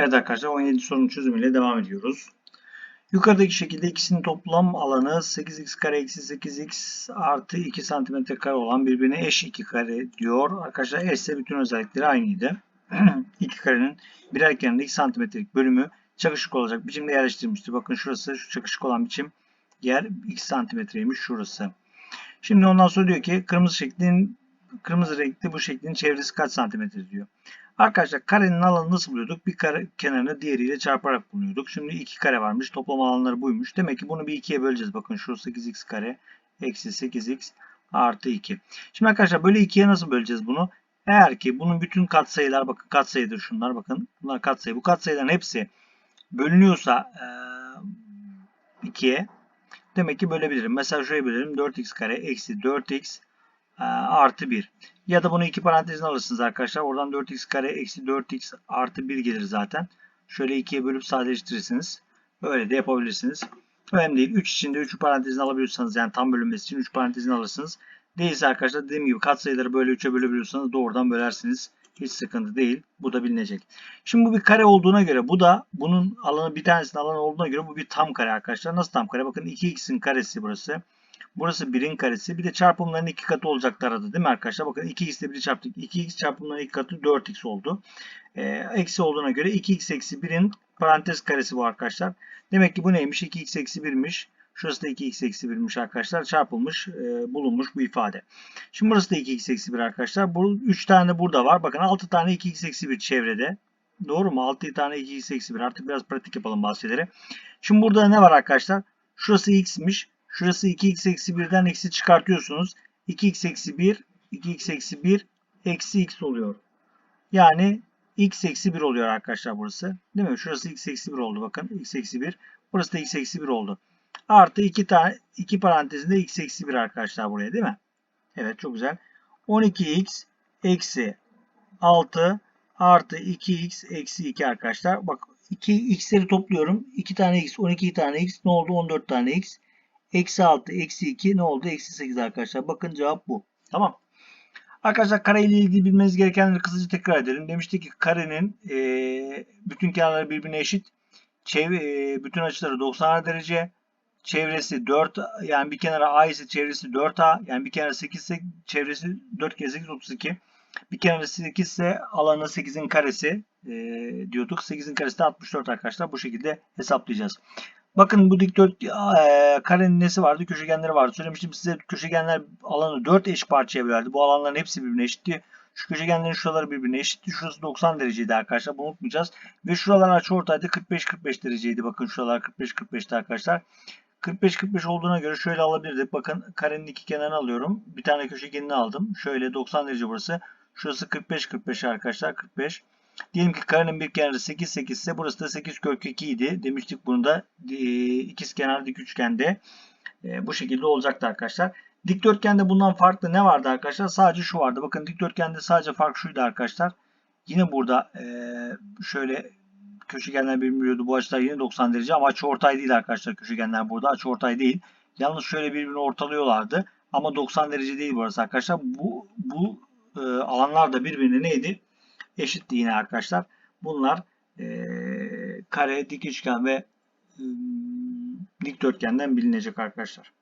Evet arkadaşlar 17 sorunun çözümüyle devam ediyoruz. Yukarıdaki şekilde ikisinin toplam alanı 8x kare eksi 8x artı 2 santimetre kare olan birbirine eş iki kare diyor. Arkadaşlar eş ise bütün özellikleri aynıydı. iki karenin birer kenarında 2 santimetrelik bölümü çakışık olacak biçimde yerleştirilmiştir. Bakın şurası şu çakışık olan biçim yer 2 santimetreymiş şurası. Şimdi ondan sonra diyor ki kırmızı şeklin kırmızı renkli bu şeklin çevresi kaç santimetre diyor. Arkadaşlar karenin alanı nasıl buluyorduk? Bir kare kenarını diğeriyle çarparak buluyorduk. Şimdi iki kare varmış. Toplam alanları buymuş. Demek ki bunu bir ikiye böleceğiz. Bakın şu 8x kare eksi 8x artı 2. Şimdi arkadaşlar böyle ikiye nasıl böleceğiz bunu? Eğer ki bunun bütün katsayılar bakın katsayıdır şunlar bakın. Bunlar katsayı. Bu katsayıların hepsi bölünüyorsa e, ikiye demek ki bölebilirim. Mesela şuraya bölerim. 4x kare eksi 4x e, artı 1. Ya da bunu iki parantezine alırsınız arkadaşlar. Oradan 4x kare eksi 4x artı 1 gelir zaten. Şöyle ikiye bölüp sadeleştirirsiniz. Öyle de yapabilirsiniz. Önemli değil. 3 içinde 3 parantezini alabiliyorsanız yani tam bölünmesi için 3 parantezini alırsınız. Değilse arkadaşlar dediğim gibi katsayıları böyle 3'e bölebiliyorsanız doğrudan bölersiniz. Hiç sıkıntı değil. Bu da bilinecek. Şimdi bu bir kare olduğuna göre bu da bunun alanı bir tanesinin alanı olduğuna göre bu bir tam kare arkadaşlar. Nasıl tam kare? Bakın 2x'in karesi burası. Burası 1'in karesi. Bir de çarpımların iki katı olacak aradı değil mi arkadaşlar? Bakın 2x ile 1'i çarptık. 2x çarpımların iki katı 4x oldu. Ee, eksi olduğuna göre 2x eksi 1'in parantez karesi bu arkadaşlar. Demek ki bu neymiş? 2x eksi 1'miş. Şurası da 2x eksi 1'miş arkadaşlar. Çarpılmış, e, bulunmuş bu ifade. Şimdi burası da 2x eksi 1 arkadaşlar. Bu 3 tane burada var. Bakın 6 tane 2x eksi 1 çevrede. Doğru mu? 6 tane 2x eksi 1. Artık biraz pratik yapalım bahseleri. Şimdi burada ne var arkadaşlar? Şurası x'miş. Şurası 2x eksi 1'den eksi çıkartıyorsunuz. 2x eksi 1, 2x eksi 1 eksi x oluyor. Yani x eksi 1 oluyor arkadaşlar burası. Değil mi? Şurası x eksi 1 oldu bakın. x eksi 1. Burası da x eksi 1 oldu. Artı 2 tane 2 parantezinde x eksi 1 arkadaşlar buraya değil mi? Evet çok güzel. 12x eksi 6 artı 2x eksi 2 arkadaşlar. Bak 2 x'leri topluyorum. 2 tane x 12 tane x ne oldu? 14 tane x. Eksi 6, eksi 2 ne oldu? Eksi 8 arkadaşlar. Bakın cevap bu. Tamam. Arkadaşlar kare ile ilgili bilmeniz gerekenleri kısaca tekrar edelim. Demiştik ki karenin e, bütün kenarları birbirine eşit. Çevre, e, bütün açıları 90 derece. Çevresi 4 yani bir kenara A ise çevresi 4A. Yani bir kenara 8 ise çevresi 4 kere 8 32. Bir kenara 8 ise alanı 8'in karesi e, diyorduk. 8'in karesi de 64 arkadaşlar. Bu şekilde hesaplayacağız. Bakın bu dikdört e, karenin nesi vardı? Köşegenleri vardı. Söylemiştim size köşegenler alanı 4 eş parçaya bölerdi. Bu alanların hepsi birbirine eşitti. Şu köşegenlerin şuraları birbirine eşitti. Şurası 90 dereceydi arkadaşlar. Bunu unutmayacağız. Ve şuralar açıortaydı 45-45 dereceydi. Bakın şuralar 45-45'ti arkadaşlar. 45-45 olduğuna göre şöyle alabilirdik. Bakın karenin iki kenarını alıyorum. Bir tane köşegenini aldım. Şöyle 90 derece burası. Şurası 45-45 arkadaşlar. 45. Diyelim ki karenin bir kenarı 8 8 ise burası da 8 kök 2 idi. Demiştik bunu da e, ikiz kenar dik üçgende e, bu şekilde olacaktı arkadaşlar. Dikdörtgende bundan farklı ne vardı arkadaşlar? Sadece şu vardı. Bakın dikdörtgende sadece fark şuydu arkadaşlar. Yine burada e, şöyle köşegenler birbirine Bu açılar yine 90 derece ama açı ortay değil arkadaşlar köşegenler burada. Açı ortay değil. Yalnız şöyle birbirini ortalıyorlardı. Ama 90 derece değil burası arkadaşlar. Bu, bu alanlar da birbirine neydi? Eşitti yine arkadaşlar. Bunlar e, kare, dik üçgen ve e, dikdörtgenden bilinecek arkadaşlar.